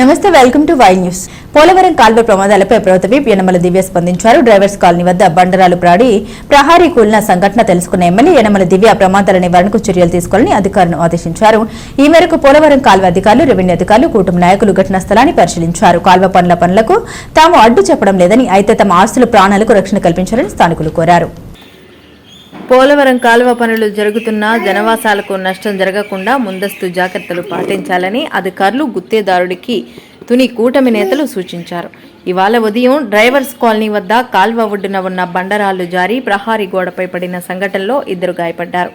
నమస్తే welcome to Y news. Polavaram కాల్వ ప్రమాదాలపై ప్రభుత్వ యనమల దివ్య స్పందించారు. డ్రైవర్స్ కాలనీ వద్ద బండరాలు ప్రాడి ప్రహారీ కూలిన సంఘటన తెలుసుకున్న ఎమ్మెల్యే యనమల దివ్య ప్రమాదాల నివారణకు చర్యలు తీసుకోవాలని అధికారులను ఆదేశించారు. ఈ మేరకు పోలవరం కాల్వ అధికారులు రెవెన్యూ అధికారులు కూటమి నాయకులు ఘటనా స్థలాన్ని పరిశీలించారు. కాల్వ పనుల పనులకు తాము అడ్డు చెప్పడం లేదని అయితే తమ ఆస్తుల ప్రాణాలకు రక్షణ కల్పించాలని స్థానికులు కోరారు. పోలవరం కాలువ పనులు జరుగుతున్నా జనవాసాలకు నష్టం జరగకుండా ముందస్తు జాగ్రత్తలు పాటించాలని అధికారులు గుత్తేదారుడికి తుని కూటమి నేతలు సూచించారు. ఇవాళ ఉదయం డ్రైవర్స్ కాలనీ వద్ద కాల్వ ఒడ్డున ఉన్న బండరాళ్ళు జారి ప్రహారీ గోడపై పడిన సంఘటనలో ఇద్దరు గాయపడ్డారు.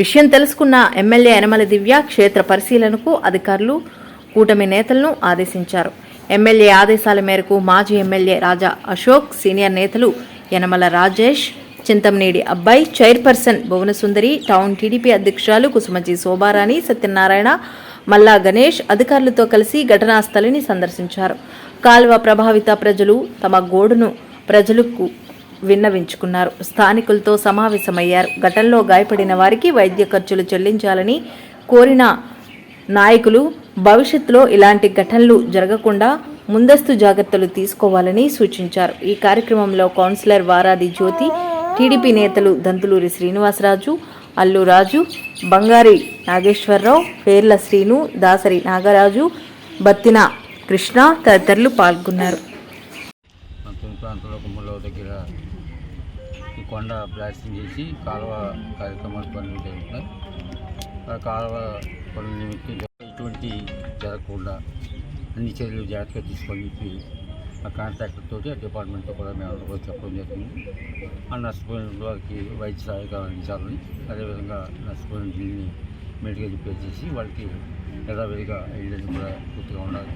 విషయం తెలుసుకున్న ఎమ్మెల్యే యనమల దివ్య క్షేత్ర పరిశీలనకు అధికారులు కూటమి నేతలను ఆదేశించారు. ఎమ్మెల్యే ఆదేశాల మేరకు మాజీ ఎమ్మెల్యే రాజా అశోక్ సీనియర్ నేతలు యనమల రాజేష్ చింతమనేడి అబ్బాయి చైర్పర్సన్ భువనసుందరి టౌన్ టీడీపీ అధ్యక్షురాలు కుసుమజీ శోభారాణి సత్యనారాయణ మల్లా గణేష్ అధికారులతో కలిసి ఘటనా స్థలిని సందర్శించారు. కాల్వ ప్రభావిత ప్రజలు తమ గోడును ప్రజలకు విన్నవించుకున్నారు. స్థానికులతో సమావేశమయ్యారు. ఘటనలో గాయపడిన వారికి వైద్య ఖర్చులు చెల్లించాలని కోరిన నాయకులు భవిష్యత్తులో ఇలాంటి ఘటనలు జరగకుండా ముందస్తు జాగ్రత్తలు తీసుకోవాలని సూచించారు. ఈ కార్యక్రమంలో కౌన్సిలర్ వారాది జ్యోతి టీడీపీ నేతలు దంతులూరి శ్రీనివాసరాజు అల్లు రాజు బంగారి నాగేశ్వరరావు పేర్ల శ్రీను దాసరి నాగరాజు బత్తిన కృష్ణ తదితరులు పాల్గొన్నారు. ప్రాంతంలో దగ్గర ఈ కొండ బ్లాస్టింగ్ చేసి కాలువ కార్యక్రమాలు పనులు జరుగుతున్నాయి. ఆ కాలువ పనుల నిమిత్తం ఎటువంటి జరగకుండా అన్ని చర్యలు జాగ్రత్తగా తీసుకొని చెప్పి ఆ కాంట్రాక్టర్ తోటి ఆ డిపార్ట్మెంట్తో కూడా మేము అందరూ చెప్పడం జరిగింది. ఆ నష్టపోయిన వారికి వైద్య సహాయకాలు అందించాలని అదేవిధంగా నష్టపోయిన దీన్ని మెడికల్ రిపేర్ చేసి వాళ్ళకి యథావిధిగా ఇళ్ళని కూడా పూర్తిగా ఉండాలి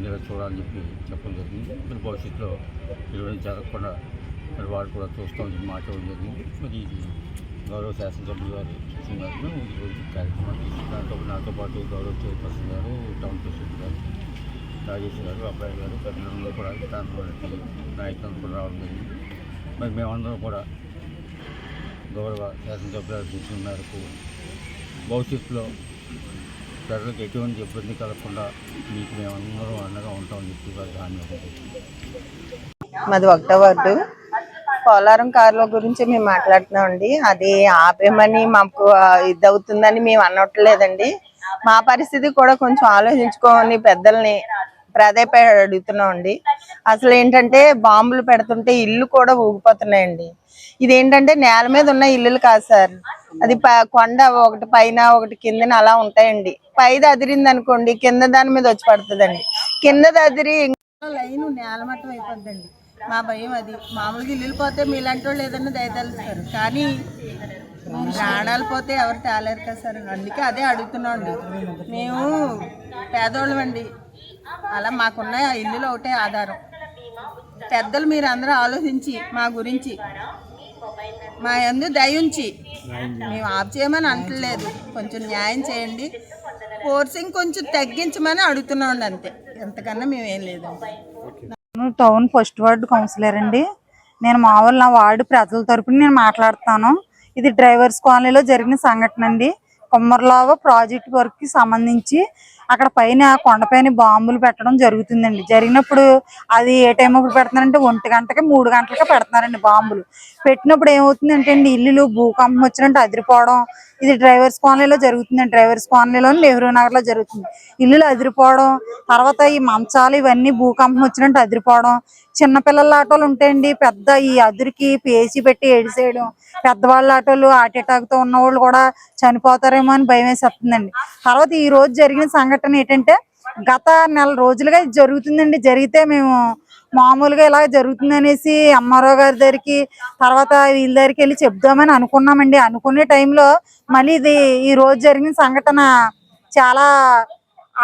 ఇలా చూడాలని చెప్పి చెప్పడం జరిగింది. మరి భవిష్యత్తులో ఇరవై జరగకుండా మరి వారు కూడా చూస్తామని చెప్పి మాట్లాడడం జరిగింది. మరి ఇది గౌరవ శాసనసభ్యులు గారు సూచన ఈరోజు కార్యక్రమాన్ని దాంతో నాతో పాటు గౌరవ చైర్పర్సన్ గారు టౌన్ ప్రెసిడెంట్ గారు రాజేష్ గారు అబ్బాయి గారు పెద్దలందరూ కూడా దాంట్లో నాయకులు కూడా రావడం జరిగింది. మరి మేమందరం కూడా గౌరవ శాసనసభ్యుల సూచన మేరకు భవిష్యత్తులో ప్రజలకు ఎటువంటి ఇబ్బంది కలగకుండా మీకు మేమందరం అండగా ఉంటామని చెప్పి వారికి హామీ మాది ఒకటో వార్డు. పోలారం కాలువ గురించి మేము మాట్లాడుతున్నాం అండి. అది ఆపేమని మాకు ఆ, ఇది అవుతుందని మేము అనట్లేదండి. మా పరిస్థితి కూడా కొంచెం ఆలోచించుకోమని పెద్దల్ని ప్రాధాయపడి అడుగుతున్నామండి. అసలు ఏంటంటే బాంబులు పెడుతుంటే ఇల్లు కూడా ఊగిపోతున్నాయండి. ఇదేంటంటే నేల మీద ఉన్న ఇల్లులు కాదు సార్. అది ప- కొండ ఒకటి పైన ఒకటి కిందన అలా ఉంటాయండి. పైది అదిరింది అనుకోండి కింద దాని మీద వచ్చి పడుతుందండి. కిందది అదిరి లైన్ నేల మట్టం అయిపోద్దండి. మా భయం అది. మామూలుగా ఇల్లు పోతే మీలాంటి వాళ్ళు ఏదన్నా దయతలుస్తారు కానీ ప్రాణాలు పోతే ఎవరు తేలేరు కదా సార్. అందుకే అదే అడుగుతున్నాం అండి మేము పేదోళ్ళమండి. అలా మాకున్న ఆ ఇల్లులో ఒకటే ఆధారం. పెద్దలు మీరు అందరూ ఆలోచించి మా గురించి. మా ఎందు దయించి. మేము ఆఫ్ చేయమని అంటలేదు. కొంచెం న్యాయం చేయండి. ఫోర్సింగ్ కొంచెం తగ్గించమని అడుగుతున్నాం అంతే. ఎంతకన్నా మేమేం లేదు. టౌన్ ఫస్ట్ వార్డు కౌన్సిలర్ అండి. నేను మామూలు నా వార్డు ప్రజల తరపున నేను మాట్లాడుతాను. ఇది డ్రైవర్స్ కాలనీలో జరిగిన సంఘటన అండి. కొమ్మర్లావ ప్రాజెక్ట్ వర్క్కి సంబంధించి అక్కడ పైన కొండపైన బాంబులు పెట్టడం జరుగుతుందండి. జరిగినప్పుడు అది ఏ టైం అప్పుడు పెడుతున్నారంటే ఒంటి గంటకి మూడు గంటలకి పెడుతున్నారండి బాంబులు. పెట్టినప్పుడు ఏమవుతుందంటే అండి ఇల్లులు భూకంపం వచ్చినట్టు అదిరిపోవడం ఇది డ్రైవర్స్ కాలనీలో జరుగుతుందండి. డ్రైవర్స్ కాలనీలో నెహ్రూ నగర్లో జరుగుతుంది. ఇల్లులు అదిరిపోవడం తర్వాత ఈ మంచాలు ఇవన్నీ భూకంపం వచ్చినట్టు అదిరిపోవడం చిన్నపిల్లల ఆటోలు ఉంటాయండి పెద్ద ఈ అదురికి పేసి పెట్టి ఏడిసేయడం పెద్దవాళ్ళ ఆటోలు హార్ట్ అటాక్తో ఉన్న వాళ్ళు కూడా చనిపోతారేమో అని భయం వేసేస్తుందండి. తర్వాత ఈ రోజు జరిగిన సంఘటన ఏంటంటే గత నెల రోజులుగా ఇది జరుగుతుందండి. జరిగితే మేము మామూలుగా ఇలా జరుగుతుంది అనేసి అమ్మారావు గారి దగ్గరికి తర్వాత వీళ్ళ దగ్గరికి వెళ్ళి చెప్దామని అనుకున్నామండి. అనుకునే టైంలో మళ్ళీ ఇది ఈ రోజు జరిగిన సంఘటన చాలా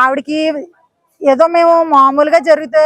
ఆవిడకి ఏదో మేము మామూలుగా జరిగితే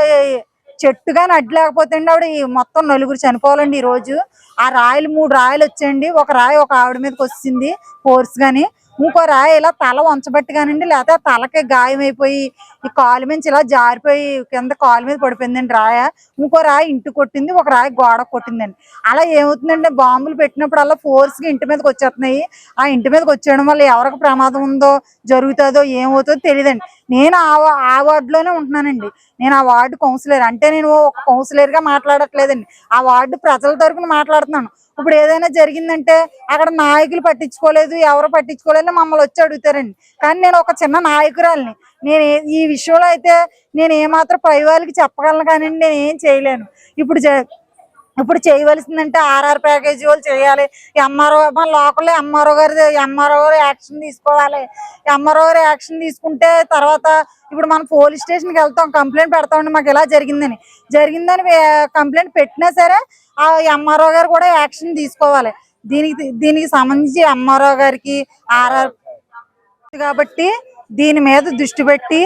చెట్టుగా అడ్లేకపోతే అండి ఆవిడ ఈ మొత్తం నలుగురు చనిపోవాలండి ఈ రోజు. ఆ రాయలు మూడు రాయలు వచ్చాయండి. ఒక రాయి ఒక ఆవిడ మీదకి వచ్చింది ఫోర్స్ గాని. ఇంకో రాయి ఇలా తల వంచబట్టి కానివ్వండి లేకపోతే తలకి గాయం అయిపోయి ఈ కాలు మీద ఇలా జారిపోయి కింద కాలు మీద పడిపోయిందండి రాయ. ఇంకో రాయి ఇంటి కొట్టింది ఒక రాయి గోడ కొట్టిందండి. అలా ఏమవుతుందంటే బాంబులు పెట్టినప్పుడు అలా ఫోర్స్గా ఇంటి మీదకి వచ్చేస్తున్నాయి. ఆ ఇంటి మీదకి వచ్చేయడం వల్ల ఎవరికి ప్రమాదం ఉందో జరుగుతుందో ఏమవుతుందో తెలియదండి. నేను ఆ ఆ వార్డులోనే ఉంటున్నానండి. నేను ఆ వార్డు కౌన్సిలర్. అంటే నేను ఒక కౌన్సిలర్గా మాట్లాడట్లేదండి. ఆ వార్డు ప్రజల తరపున మాట్లాడుతున్నాను. ఇప్పుడు ఏదైనా జరిగిందంటే అక్కడ నాయకులు పట్టించుకోలేదు ఎవరు పట్టించుకోలేదు మమ్మల్ని వచ్చి అడుగుతారండి. కానీ నేను ఒక చిన్న నాయకురాలిని. నేను ఈ విషయంలో అయితే నేను ఏమాత్రం పై వాళ్ళకి చెప్పగలను కానీ నేను ఏం చేయలేను. ఇప్పుడు జ- ఇప్పుడు చేయవలసిందంటే ఆర్ఆర్ ప్యాకేజీ వాళ్ళు చేయాలి. ఎంఆర్ఓ మన లోకల్లో ఎంఆర్ఓ గారి ఎంఆర్ఓ గారు యాక్షన్ తీసుకోవాలి. ఎంఆర్ఓ గారు యాక్షన్ తీసుకుంటే తర్వాత ఇప్పుడు మనం పోలీస్ స్టేషన్కి వెళ్తాం కంప్లైంట్ పెడతామండి మాకు ఇలా జరిగిందని. జరిగిందని కంప్లైంట్ పెట్టినా సరే ఆ ఎంఆర్ఓ గారు కూడా యాక్షన్ తీసుకోవాలి. దీనికి దీనికి సంబంధించి ఎంఆర్ఓ గారికి ఆర్ఆర్ కాబట్టి దీని మీద దృష్టి పెట్టి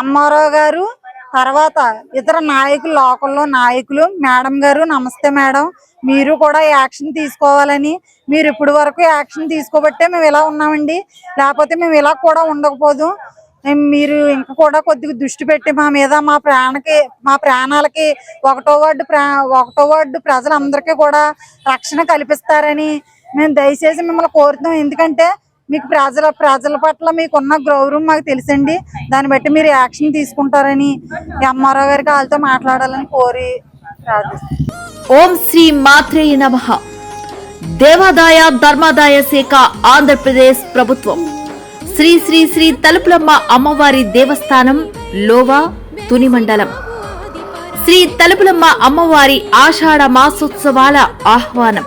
ఎంఆర్ఓ గారు తర్వాత ఇతర నాయకులు లోకల్లో నాయకులు మేడం గారు నమస్తే మేడం మీరు కూడా యాక్షన్ తీసుకోవాలని మీరు ఇప్పటి వరకు యాక్షన్ తీసుకోబట్టే మేము ఇలా ఉన్నామండి. లేకపోతే మేము ఇలా కూడా ఉండకపోదు. మీరు ఇంకా కూడా కొద్దిగా దృష్టి పెట్టి మా మీద మా ప్రాణకి మా ప్రాణాలకి ఒకటో వార్డు ప్రా ఒకటో వార్డు ప్రజలందరికీ కూడా రక్షణ కల్పిస్తారని మేము దయచేసి మిమ్మల్ని కోరుతున్నాం. ఎందుకంటే మీకు ప్రజల ప్రజల పట్ల మీకున్న గౌరవం మాకు తెలుసండి. దాన్ని బట్టి మీరు యాక్షన్ తీసుకుంటారని ఎంఆర్ఓ గారికి వాళ్ళతో మాట్లాడాలని కోరి ఓం శ్రీ మాత్రేయ నమ. దేవాదాయ ధర్మాదాయ శాఖ ఆంధ్రప్రదేశ్ ప్రభుత్వం. శ్రీ శ్రీ శ్రీ తలుపులమ్మ అమ్మవారి దేవస్థానం లోవా తుని మండలం. శ్రీ తలుపులమ్మ అమ్మవారి ఆషాఢ మాసోత్సవాల ఆహ్వానం.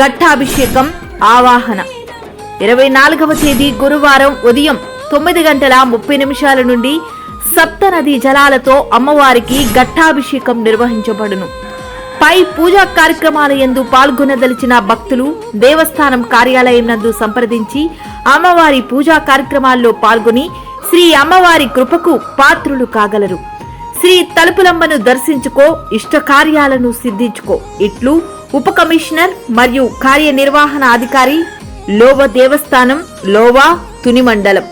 ఘట్టాభిషేకం ఆవాహన. ఇరవై నాలుగవ తేదీ గురువారం ఉదయం తొమ్మిది గంటల ముప్పై నిమిషాల నుండి సప్తనది జలాలతో అమ్మవారికి ఘట్టాభిషేకం నిర్వహించబడును. పై పూజా కార్యక్రమాల యందు పాల్గొనదలిచిన భక్తులు దేవస్థానం కార్యాలయం నందు సంప్రదించి అమ్మవారి పూజా కార్యక్రమాల్లో పాల్గొని శ్రీ అమ్మవారి కృపకు పాత్రులు కాగలరు. శ్రీ తలుపులమ్మను దర్శించుకో ఇష్ట కార్యాలను సిద్ధించుకో. ఇట్లు ఉప కమిషనర్ మరియు కార్యనిర్వహణ అధికారి లోవ దేవస్థానం లోవా తుని మండలం